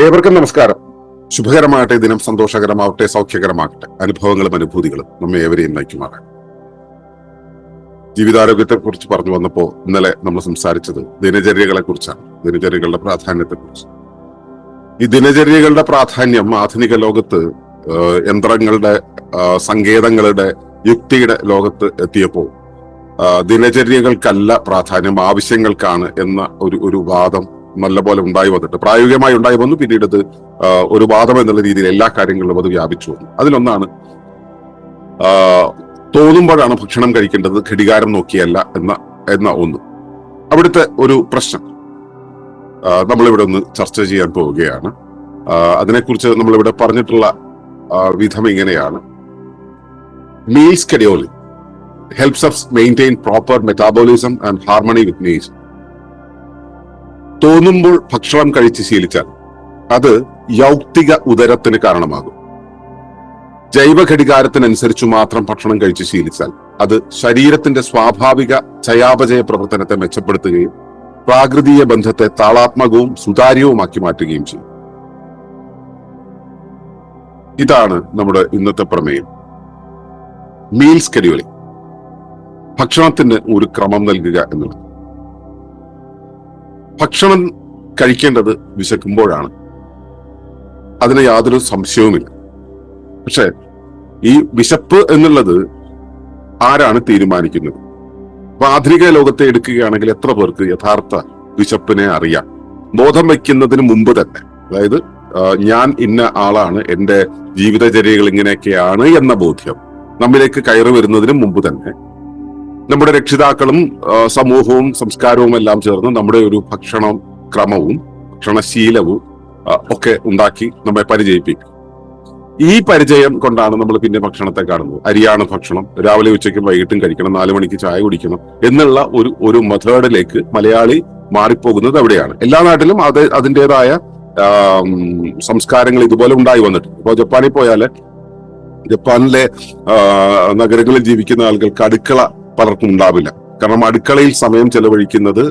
ഏവർക്കും നമസ്കാരം. ശുഭകരമാകട്ടെ ദിനം സന്തോഷകരമാവട്ടെ സൗഖ്യകരമാകട്ടെ. അനുഭവങ്ങളും അനുഭൂതികളും നമ്മെ ഏവരെയും നയിക്കുമാറാണ് ജീവിതാരോഗ്യത്തെ കുറിച്ച് പറഞ്ഞു വന്നപ്പോ ഇന്നലെ നമ്മൾ സംസാരിച്ചത് ദിനചര്യകളെ കുറിച്ചാണ് ദിനചര്യകളുടെ പ്രാധാന്യത്തെ കുറിച്ച് ഈ ദിനചര്യകളുടെ പ്രാധാന്യം ആധുനിക ലോകത്ത് യന്ത്രങ്ങളുടെ സങ്കേതങ്ങളുടെ യുക്തിയുടെ ലോകത്ത് എത്തിയപ്പോൾ ദിനചര്യകൾക്കല്ല പ്രാധാന്യം ആവശ്യങ്ങൾക്കാണ് എന്ന ഒരു ഒരു വാദം നല്ലപോലെ ഉണ്ടായി വന്നിട്ട് പ്രായോഗികമായി ഉണ്ടായി വന്നു. പിന്നീട് അത് ഒരു വാദം എന്നുള്ള രീതിയിൽ എല്ലാ കാര്യങ്ങളിലും അത് വ്യാപിച്ചു വന്നു. അതിലൊന്നാണ് തോന്നുമ്പോഴാണ് ഭക്ഷണം കഴിക്കേണ്ടത് ഘടികാരം നോക്കിയല്ല എന്ന എന്ന ഒന്ന്. അവിടുത്തെ ഒരു പ്രശ്നം നമ്മളിവിടെ ഒന്ന് ചർച്ച ചെയ്യാൻ പോവുകയാണ്. അതിനെക്കുറിച്ച് നമ്മളിവിടെ പറഞ്ഞിട്ടുള്ള വിധം ഇങ്ങനെയാണ്. Meal scheduling helps us maintain proper metabolism and harmony with nature തോന്നുമ്പോൾ ഭക്ഷണം കഴിച്ച് ശീലിച്ചാൽ അത് യൗക്തിക ഉദരത്തിന് കാരണമാകും. ജൈവ ഘടികാരത്തിനനുസരിച്ച് മാത്രം ഭക്ഷണം കഴിച്ച് ശീലിച്ചാൽ അത് ശരീരത്തിന്റെ സ്വാഭാവിക ചയാപചയ പ്രവർത്തനത്തെ മെച്ചപ്പെടുത്തുകയും പ്രാകൃതീയ ബന്ധത്തെ താളാത്മകവും സുതാര്യവുമാക്കി മാറ്റുകയും ചെയ്യും. ഇതാണ് നമ്മുടെ ഇന്നത്തെ പ്രമേയം. Meal scheduling. ഭക്ഷണത്തിന് ഒരു ക്രമം നൽകുക എന്നുള്ളത്. ഭക്ഷണം കഴിക്കേണ്ടത് വിശക്കുമ്പോഴാണ്. അതിന് യാതൊരു സംശയവുമില്ല. പക്ഷെ ഈ വിശപ്പ് എന്നുള്ളത് ആരാണ് തീരുമാനിക്കുന്നത്? അപ്പൊ ആധുനിക ലോകത്തെ എടുക്കുകയാണെങ്കിൽ എത്ര പേർക്ക് യഥാർത്ഥ വിശപ്പിനെ അറിയാം? ബോധം വയ്ക്കുന്നതിന് മുമ്പ് തന്നെ. അതായത് ഞാൻ ഇന്ന ആളാണ് എന്റെ ജീവിതചര്യകൾ ഇങ്ങനെയൊക്കെയാണ് എന്ന ബോധ്യം നമ്മിലേക്ക് കയറി വരുന്നതിന് മുമ്പ് തന്നെ നമ്മുടെ രക്ഷിതാക്കളും സമൂഹവും സംസ്കാരവും എല്ലാം ചേർന്ന് നമ്മുടെ ഒരു ഭക്ഷണ ക്രമവും ഭക്ഷണശീലവും ഒക്കെ ഉണ്ടാക്കി നമ്മെ പരിചയിപ്പിക്കും. ഈ പരിചയം കൊണ്ടാണ് നമ്മൾ പിന്നെ ഭക്ഷണത്തെ കാണുന്നത്. അരിയാണ് ഭക്ഷണം. രാവിലെ ഉച്ചയ്ക്കും വൈകിട്ടും കഴിക്കണം. നാലു മണിക്ക് ചായ കുടിക്കണം എന്നുള്ള ഒരു ഒരു മെത്തേഡിലേക്ക് മലയാളി മാറിപ്പോകുന്നത് അവിടെയാണ്. എല്ലാ നാട്ടിലും അത് അതിന്റെതായ സംസ്കാരങ്ങൾ ഇതുപോലെ ഉണ്ടായി വന്നിട്ടുണ്ട്. ഇപ്പോൾ ജപ്പാനിൽ പോയാൽ ജപ്പാനിലെ നഗരങ്ങളിൽ ജീവിക്കുന്ന ആളുകൾക്ക് അടുക്കള പലർക്കും ഉണ്ടാവില്ല. കാരണം അടുക്കളയിൽ സമയം ചെലവഴിക്കുന്നത്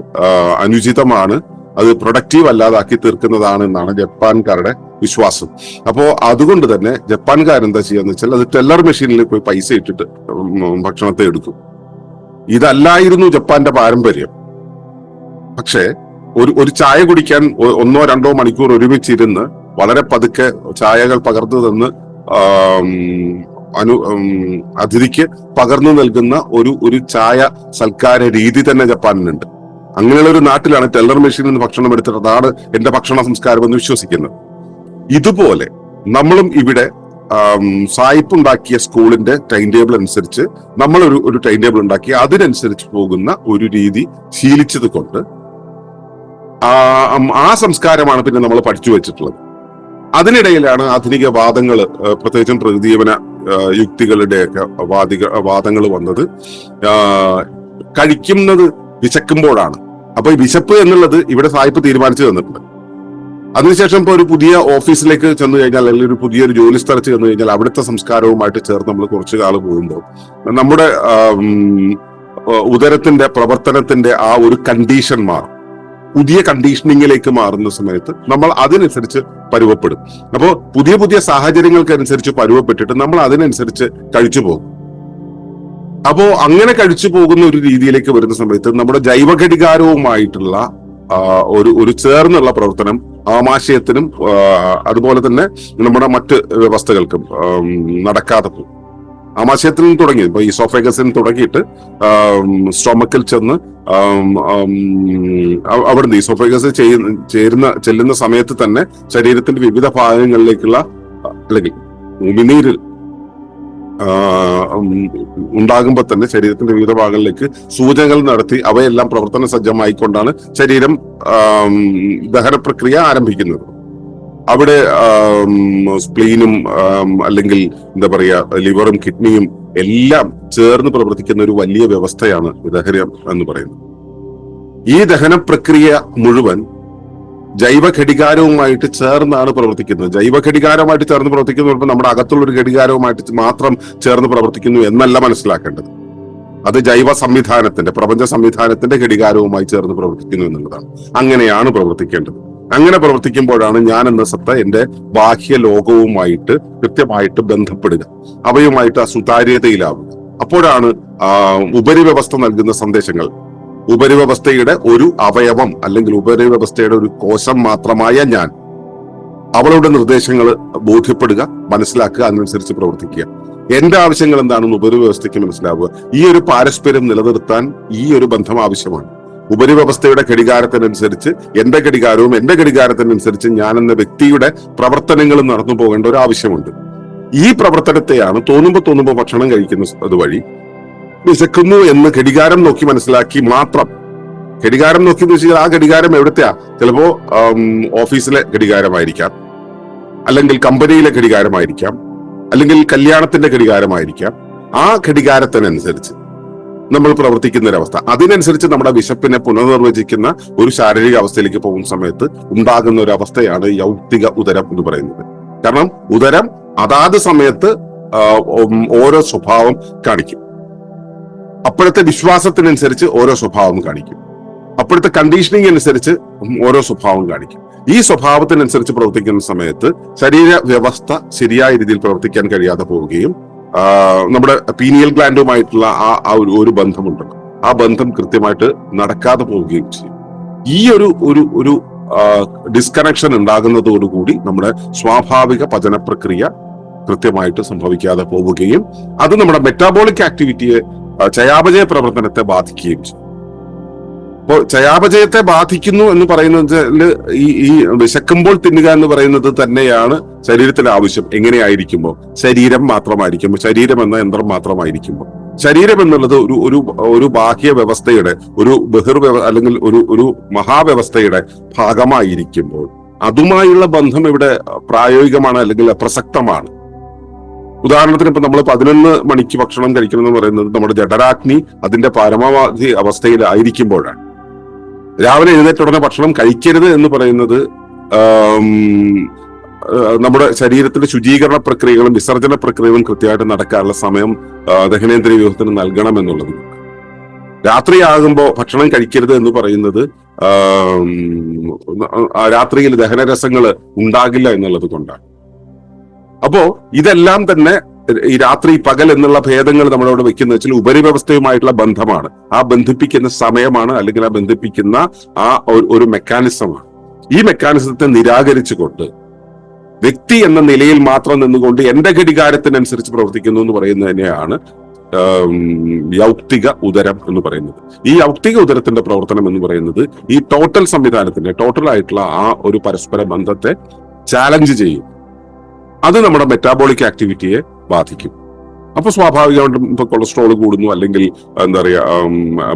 അനുചിതമാണ്. അത് പ്രൊഡക്റ്റീവ് അല്ലാതാക്കി തീർക്കുന്നതാണ് എന്നാണ് ജപ്പാൻകാരുടെ വിശ്വാസം. അപ്പോ അതുകൊണ്ട് തന്നെ ജപ്പാൻകാരെന്താ ചെയ്യാന്ന് വെച്ചാൽ അത് ടെല്ലർ മെഷീനിൽ പോയി പൈസ ഇട്ടിട്ട് ഭക്ഷണത്തെ എടുക്കും. ഇതല്ലായിരുന്നു ജപ്പാന്റെ പാരമ്പര്യം. പക്ഷേ ഒരു ഒരു ചായ കുടിക്കാൻ ഒന്നോ രണ്ടോ മണിക്കൂർ ഒരുമിച്ചിരുന്ന് വളരെ പതുക്കെ ചായകൾ പകർന്നു തന്ന് അനു അതിഥിക്ക് പകർന്നു നൽകുന്ന ഒരു ഒരു ചായ സൽക്കാര രീതി തന്നെ ജപ്പാനിലുണ്ട്. അങ്ങനെയുള്ള ഒരു നാട്ടിലാണ് ടെല്ലർ മെഷീനിൽ നിന്ന് ഭക്ഷണം എടുത്തിട്ട് അതാണ് എന്റെ ഭക്ഷണ സംസ്കാരം എന്ന് വിശ്വസിക്കുന്നത്. ഇതുപോലെ നമ്മളും ഇവിടെ സായിപ്പ് ഉണ്ടാക്കിയ സ്കൂളിന്റെ ടൈം ടേബിൾ അനുസരിച്ച് നമ്മൾ ഒരു ഒരു ടൈം ടേബിൾ ഉണ്ടാക്കി അതിനനുസരിച്ച് പോകുന്ന ഒരു രീതി ശീലിച്ചത് കൊണ്ട് ആ സംസ്കാരമാണ് പിന്നെ നമ്മൾ പഠിച്ചു വെച്ചിട്ടുള്ളത്. അതിനിടയിലാണ് ആധുനിക വാദങ്ങൾ പ്രത്യേകിച്ചും പ്രകൃതിജീവന ആ, യുക്തികളുടെയൊക്കെ വാദിക വാദങ്ങൾ വന്നത്. കഴിക്കുന്നത് വിശക്കുമ്പോഴാണ്. അപ്പൊ ഈ വിശപ്പ് എന്നുള്ളത് ഇവിടെ സായിപ്പ് തീരുമാനിച്ചു തന്നിട്ടുണ്ട്. അതിനുശേഷം ഇപ്പൊ ഒരു പുതിയ ഓഫീസിലേക്ക് ചെന്ന് കഴിഞ്ഞാൽ അല്ലെങ്കിൽ ഒരു പുതിയൊരു ജോലി സ്ഥലത്ത് ചെന്ന് കഴിഞ്ഞാൽ അവിടുത്തെ സംസ്കാരവുമായിട്ട് ചേർന്ന് നമ്മൾ കുറച്ചു കാലം പോകുമ്പോൾ നമ്മുടെ ഉദരത്തിന്റെ പ്രവർത്തനത്തിന്റെ ആ ഒരു കണ്ടീഷൻ മാറും. പുതിയ കണ്ടീഷനിങ്ങിലേക്ക് മാറുന്ന സമയത്ത് നമ്മൾ അതിനനുസരിച്ച് പരുവപ്പെടും. അപ്പോൾ പുതിയ പുതിയ സാഹചര്യങ്ങൾക്കനുസരിച്ച് പരുവപ്പെട്ടിട്ട് നമ്മൾ അതിനനുസരിച്ച് കഴിച്ചു പോകും. അപ്പോ അങ്ങനെ കഴിച്ചു പോകുന്ന ഒരു രീതിയിലേക്ക് വരുന്ന സമയത്ത് നമ്മുടെ ജൈവഘടികാരവുമായിട്ടുള്ള ഒരു ഒരു ചേർന്നുള്ള പ്രവർത്തനം ആമാശയത്തിനും അതുപോലെ തന്നെ നമ്മുടെ മറ്റ് വ്യവസ്ഥകൾക്കും നടക്കാതെ പോകും. ആമാശയത്തിൽ നിന്ന് തുടങ്ങി. ഇപ്പൊ ഈ സോഫേഗസിൽ തുടങ്ങിയിട്ട് സ്റ്റൊമക്കിൽ ചെന്ന് അവിടുന്ന് ഈ സോഫേഗസ് ചെയ്യുന്ന ചേരുന്ന ചെല്ലുന്ന സമയത്ത് തന്നെ ശരീരത്തിന്റെ വിവിധ ഭാഗങ്ങളിലേക്കുള്ള അല്ലെങ്കിൽ ഉമിനീരിൽ ഉണ്ടാകുമ്പോൾ തന്നെ ശരീരത്തിന്റെ വിവിധ ഭാഗങ്ങളിലേക്ക് സൂചനകൾ നടത്തി അവയെല്ലാം പ്രവർത്തന സജ്ജമായിക്കൊണ്ടാണ് ശരീരം ദഹന പ്രക്രിയ ആരംഭിക്കുന്നത്. അവിടെ സ്പ്ലീനും അല്ലെങ്കിൽ എന്താ പറയുക ലിവറും കിഡ്നിയും എല്ലാം ചേർന്ന് പ്രവർത്തിക്കുന്ന ഒരു വലിയ വ്യവസ്ഥയാണ് ദഹനം എന്ന് പറയുന്നത്. ഈ ദഹന പ്രക്രിയ മുഴുവൻ ജൈവ ഘടികാരവുമായിട്ട് ചേർന്നാണ് പ്രവർത്തിക്കുന്നത്. ജൈവ ഘടികാരവുമായിട്ട് ചേർന്ന് പ്രവർത്തിക്കുന്നു നമ്മുടെ അകത്തുള്ള ഒരു ഘടികാരവുമായിട്ട് മാത്രം ചേർന്ന് പ്രവർത്തിക്കുന്നു എന്നല്ല മനസ്സിലാക്കേണ്ടത്. അത് ജൈവ സംവിധാനത്തിന്റെ പ്രപഞ്ച സംവിധാനത്തിന്റെ ഘടികാരവുമായി ചേർന്ന് പ്രവർത്തിക്കുന്നു എന്നുള്ളതാണ്. അങ്ങനെയാണ് പ്രവർത്തിക്കേണ്ടത്. അങ്ങനെ പ്രവർത്തിക്കുമ്പോഴാണ് ഞാൻ എന്ന സത്ത എന്റെ ബാഹ്യ ലോകവുമായിട്ട് കൃത്യമായിട്ട് ബന്ധപ്പെടുക. അവയുമായിട്ട് ആ സുതാര്യതയിലാവുക. അപ്പോഴാണ് ഉപരിവ്യവസ്ഥ നൽകുന്ന സന്ദേശങ്ങൾ. ഉപരിവ്യവസ്ഥയുടെ ഒരു അവയവം അല്ലെങ്കിൽ ഉപരിവ്യവസ്ഥയുടെ ഒരു കോശം മാത്രമായ ഞാൻ. അവളുടെ നിർദ്ദേശങ്ങൾ ബോധ്യപ്പെടുക മനസ്സിലാക്കുക അതിനനുസരിച്ച് പ്രവർത്തിക്കുക. എന്റെ ആവശ്യങ്ങൾ എന്താണെന്ന് ഉപരിവ്യവസ്ഥയ്ക്ക് മനസ്സിലാവുക. ഈ ഒരു പാരസ്പര്യം നിലനിർത്താൻ ഈ ഒരു ബന്ധം ആവശ്യമാണ്. ഉപരിവ്യവസ്ഥയുടെ ഘടികാരത്തിനനുസരിച്ച് എന്റെ ഘടികാരവും എന്റെ ഘടികാരത്തിനനുസരിച്ച് ഞാൻ എന്ന വ്യക്തിയുടെ പ്രവർത്തനങ്ങളും നടന്നു പോകേണ്ട ഒരു ആവശ്യമുണ്ട്. ഈ പ്രവർത്തനത്തെയാണ് തോന്നുമ്പോൾ തോന്നുമ്പോൾ ഭക്ഷണം കഴിക്കുന്നത് വഴി വിശക്കുന്നു എന്ന് ഘടികാരം നോക്കി മനസ്സിലാക്കി മാത്രം. ഘടികാരം നോക്കി എന്ന് വെച്ചാൽ ആ ഘടികാരം എവിടത്തെയാ? ചിലപ്പോ ഓഫീസിലെ ഘടികാരമായിരിക്കാം. അല്ലെങ്കിൽ കമ്പനിയിലെ ഘടികാരമായിരിക്കാം. അല്ലെങ്കിൽ കല്യാണത്തിന്റെ ഘടികാരമായിരിക്കാം. ആ ഘടികാരത്തിനനുസരിച്ച് നമ്മൾ പ്രവർത്തിക്കുന്ന ഒരവസ്ഥ. അതിനനുസരിച്ച് നമ്മുടെ വിശപ്പിനെ പുനർനിർവചിക്കുന്ന ഒരു ശാരീരിക അവസ്ഥയിലേക്ക് പോകുന്ന സമയത്ത് ഉണ്ടാകുന്ന ഒരു അവസ്ഥയാണ് യൗക്തിക ഉദരം എന്ന് പറയുന്നത്. കാരണം ഉദരം അതാത് സമയത്ത് ഓരോ സ്വഭാവം കാണിക്കും. അപ്പോഴത്തെ വിശ്വാസത്തിനനുസരിച്ച് ഓരോ സ്വഭാവം കാണിക്കും. അപ്പോഴത്തെ കണ്ടീഷനിങ് അനുസരിച്ച് ഓരോ സ്വഭാവം കാണിക്കും. ഈ സ്വഭാവത്തിനനുസരിച്ച് പ്രവർത്തിക്കുന്ന സമയത്ത് ശരീര വ്യവസ്ഥ ശരിയായ രീതിയിൽ പ്രവർത്തിക്കാൻ കഴിയാതെ പോവുകയും നമ്മുടെ പീനിയൽ ഗ്ലാൻഡുമായിട്ടുള്ള ആ ആ ഒരു ഒരു ബന്ധമുണ്ട്. ആ ബന്ധം കൃത്യമായിട്ട് നടക്കാതെ പോവുകയും ചെയ്യും. ഈ ഒരു ഒരു ഒരു ഡിസ്കണക്ഷൻ ഉണ്ടാകുന്നതോടുകൂടി നമ്മുടെ സ്വാഭാവിക പചന പ്രക്രിയ കൃത്യമായിട്ട് സംഭവിക്കാതെ പോവുകയും അത് നമ്മുടെ മെറ്റാബോളിക് ആക്ടിവിറ്റിയെ ചയാപചയ പ്രവർത്തനത്തെ ബാധിക്കുകയും ചെയ്യും. അപ്പോൾ ചയാപചയത്തെ ബാധിക്കുന്നു എന്ന് പറയുന്നത് ഈ ഈ വിശക്കുമ്പോൾ തിന്നുക എന്ന് പറയുന്നത് തന്നെയാണ് ശരീരത്തിന് ആവശ്യം. എങ്ങനെയായിരിക്കുമ്പോൾ? ശരീരം മാത്രമായിരിക്കുമ്പോൾ ശരീരം എന്ന യന്ത്രം മാത്രമായിരിക്കുമ്പോൾ. ശരീരം എന്നുള്ളത് ഒരു ഒരു ഒരു ബാഹ്യ വ്യവസ്ഥയുടെ ഒരു ബഹിർവ്യവ അല്ലെങ്കിൽ ഒരു ഒരു മഹാവ്യവസ്ഥയുടെ ഭാഗമായിരിക്കുമ്പോൾ അതുമായുള്ള ബന്ധം ഇവിടെ പ്രായോഗികമാണ് അല്ലെങ്കിൽ പ്രസക്തമാണ്. ഉദാഹരണത്തിന് ഇപ്പൊ നമ്മൾ പതിനൊന്ന് മണിക്ക് ഭക്ഷണം കഴിക്കണം എന്ന് പറയുന്നത് നമ്മുടെ ജഠരാഗ്നി അതിന്റെ പരമാവധി അവസ്ഥയിലായിരിക്കുമ്പോഴാണ് രാവിലെ എഴുന്നേറ്റ ഉടനെ ഭക്ഷണം കഴിക്കരുത് എന്ന് പറയുന്നത് നമ്മുടെ ശരീരത്തിന്റെ ശുചീകരണ പ്രക്രിയകളും വിസർജന പ്രക്രിയകളും കൃത്യമായിട്ട് നടക്കാനുള്ള സമയം ദഹനേന്ദ്രിയ വ്യൂഹത്തിന് നൽകണം എന്നുള്ളത്. രാത്രിയാകുമ്പോൾ ഭക്ഷണം കഴിക്കരുത് എന്ന് പറയുന്നത് രാത്രിയിൽ ദഹനരസങ്ങൾ ഉണ്ടാകില്ല എന്നുള്ളത് കൊണ്ടാണ്. അപ്പോ ഇതെല്ലാം തന്നെ ഈ രാത്രി പകൽ എന്നുള്ള ഭേദങ്ങൾ നമ്മളവിടെ വെക്കുന്ന വെച്ചാൽ ഉപരിവ്യവസ്ഥയുമായിട്ടുള്ള ബന്ധമാണ്. ആ ബന്ധിപ്പിക്കുന്ന സമയമാണ് അല്ലെങ്കിൽ ആ ബന്ധിപ്പിക്കുന്ന ആ ഒരു- മെക്കാനിസമാണ്. ഈ മെക്കാനിസത്തെ നിരാകരിച്ചുകൊണ്ട് വ്യക്തി എന്ന നിലയിൽ മാത്രം നിന്നുകൊണ്ട് എന്റെ ഘടികാരത്തിനനുസരിച്ച് പ്രവർത്തിക്കുന്നു എന്ന് പറയുന്നത് തന്നെയാണ് യൗക്തിക ഉദരം എന്ന് പറയുന്നത്. ഈ യൗക്തിക ഉദരത്തിന്റെ പ്രവർത്തനം എന്ന് പറയുന്നത് ഈ ടോട്ടൽ സംവിധാനത്തിന്റെ ടോട്ടൽ ആയിട്ടുള്ള ആ ഒരു പരസ്പര ബന്ധത്തെ ചാലഞ്ച് ചെയ്യും. അത് നമ്മുടെ മെറ്റാബോളിക് ആക്ടിവിറ്റിയെ ബാധിക്കും. അപ്പൊ സ്വാഭാവികമായിട്ടും ഇപ്പൊ കൊളസ്ട്രോൾ കൂടുന്നു അല്ലെങ്കിൽ എന്താ പറയാ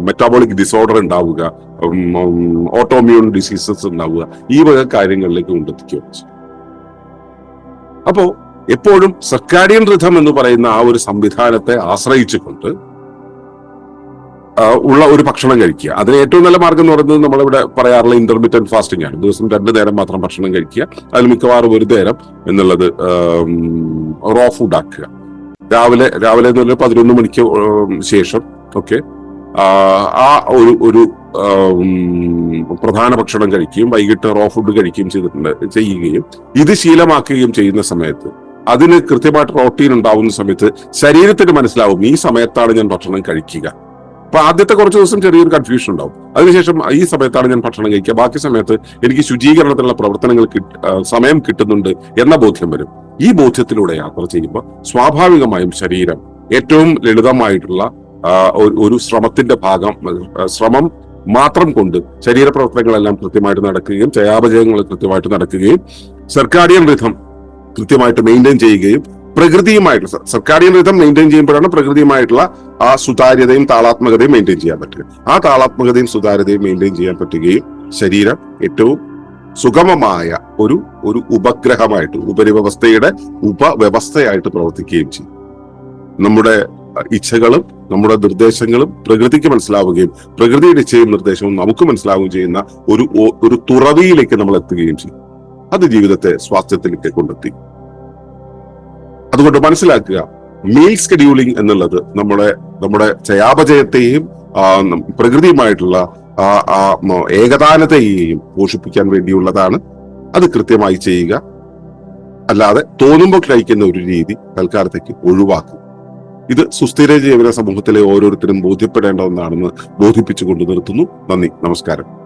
മെറ്റാബോളിക് ഡിസോർഡർ ഉണ്ടാവുക ഓട്ടോമ്യൂൺ ഡിസീസസ് ഉണ്ടാവുക ഈ വക കാര്യങ്ങളിലേക്ക് കൊണ്ടെത്തിക്കുകയാണ് അപ്പോ എപ്പോഴും സർക്കാരിയൻ റിഥം എന്ന് പറയുന്ന ആ ഒരു സംവിധാനത്തെ ആശ്രയിച്ചുകൊണ്ട് ഉള്ള ഒരു ഭക്ഷണം കഴിക്കുക. അതിന് ഏറ്റവും നല്ല മാർഗം എന്ന് പറയുന്നത് നമ്മളിവിടെ പറയാറുള്ള ഇന്റർമീഡിയറ്റ് ഫാസ്റ്റിംഗ് ആണ്. ദിവസം രണ്ട് നേരം മാത്രം ഭക്ഷണം കഴിക്കുക. അതിൽ മിക്കവാറും ഒരു നേരം എന്നുള്ളത് റോ ഫുഡ് ആക്കുക. രാവിലെ രാവിലെ എന്ന് പറഞ്ഞാൽ പതിനൊന്ന് മണിക്ക് ശേഷം ഓക്കെ ആ ഒരു ഒരു പ്രധാന ഭക്ഷണം കഴിക്കുകയും വൈകിട്ട് റോ ഫുഡ് കഴിക്കുകയും ചെയ്തിട്ടുണ്ട് ചെയ്യുകയും ഇത് ശീലമാക്കുകയും ചെയ്യുന്ന സമയത്ത് അതിന് കൃത്യമായിട്ട് പ്രോട്ടീൻ ഉണ്ടാവുന്ന സമയത്ത് ശരീരത്തിന് മനസ്സിലാവും ഈ സമയത്താണ് ഞാൻ ഭക്ഷണം കഴിക്കുക. അപ്പൊ ആദ്യത്തെ കുറച്ച് ദിവസം ചെറിയൊരു കൺഫ്യൂഷൻ ഉണ്ടാവും. അതിനുശേഷം ഈ സമയത്താണ് ഞാൻ ഭക്ഷണം കഴിക്കുക. ബാക്കി സമയത്ത് എനിക്ക് ശുചീകരണത്തിനുള്ള പ്രവർത്തനങ്ങൾ സമയം കിട്ടുന്നുണ്ട് എന്ന ബോധ്യം വരും. ഈ ബോധ്യത്തിലൂടെ യാത്ര ചെയ്യുമ്പോൾ സ്വാഭാവികമായും ശരീരം ഏറ്റവും ലളിതമായിട്ടുള്ള ഒരു- ശ്രമത്തിന്റെ ഭാഗം ശ്രമം മാത്രം കൊണ്ട് ശരീരപ്രവർത്തനങ്ങളെല്ലാം കൃത്യമായിട്ട് നടക്കുകയും ചയാപചയങ്ങൾ കൃത്യമായിട്ട് നടക്കുകയും സർക്കാരിയൻ റിഥം കൃത്യമായിട്ട് മെയിന്റെയിൻ ചെയ്യുകയും പ്രകൃതിയുമായിട്ടുള്ള സർക്കാരിയൻ റിതം മെയിന്റെയിൻ ചെയ്യുമ്പോഴാണ് പ്രകൃതിയുമായിട്ടുള്ള ആ സുതാര്യതയും താളാത്മകതയും മെയിന്റെയിൻ ചെയ്യാൻ പറ്റുക ആ താളാത്മകതയും സുതാര്യതയും മെയിന്റെയിൻ ചെയ്യാൻ പറ്റുകയും ശരീരം ഏറ്റവും സുഗമമായ ഒരു ഒരു ഉപഗ്രഹമായിട്ട് ഉപരിവ്യവസ്ഥയുടെ ഉപവ്യവസ്ഥയായിട്ട് പ്രവർത്തിക്കുകയും ചെയ്യും. നമ്മുടെ ഇച്ഛകളും നമ്മുടെ നിർദ്ദേശങ്ങളും പ്രകൃതിക്ക് മനസ്സിലാവുകയും പ്രകൃതിയുടെ ഇച്ഛയും നിർദ്ദേശവും നമുക്ക് മനസ്സിലാവുകയും ചെയ്യുന്ന ഒരു ഒരു തുറവിയിലേക്ക് നമ്മൾ എത്തുകയും ചെയ്യും. അത് ജീവിതത്തെ സ്വാസ്ഥ്യത്തിലേക്ക് കൊണ്ടെത്തി. അതുകൊണ്ട് മനസ്സിലാക്കുക മീൽ സ്കെഡ്യൂളിംഗ് എന്നുള്ളത് നമ്മുടെ നമ്മുടെ ചയാപചയത്തെയും പ്രകൃതിയുമായിട്ടുള്ള ഏകദാനത്തെയും പോഷിപ്പിക്കാൻ വേണ്ടിയുള്ളതാണ് അത് കൃത്യമായി ചെയ്യുക. അല്ലാതെ തോന്നുമ്പോൾ കഴിക്കുന്ന ഒരു രീതി തൽക്കാലത്തേക്ക് ഒഴിവാക്കുക. ഇത് സുസ്ഥിര ജീവന സമൂഹത്തിലെ ഓരോരുത്തരും ബോധ്യപ്പെടേണ്ട ഒന്നാണെന്ന് ബോധിപ്പിച്ചുകൊണ്ട് നിർത്തുന്നു. നന്ദി നമസ്കാരം.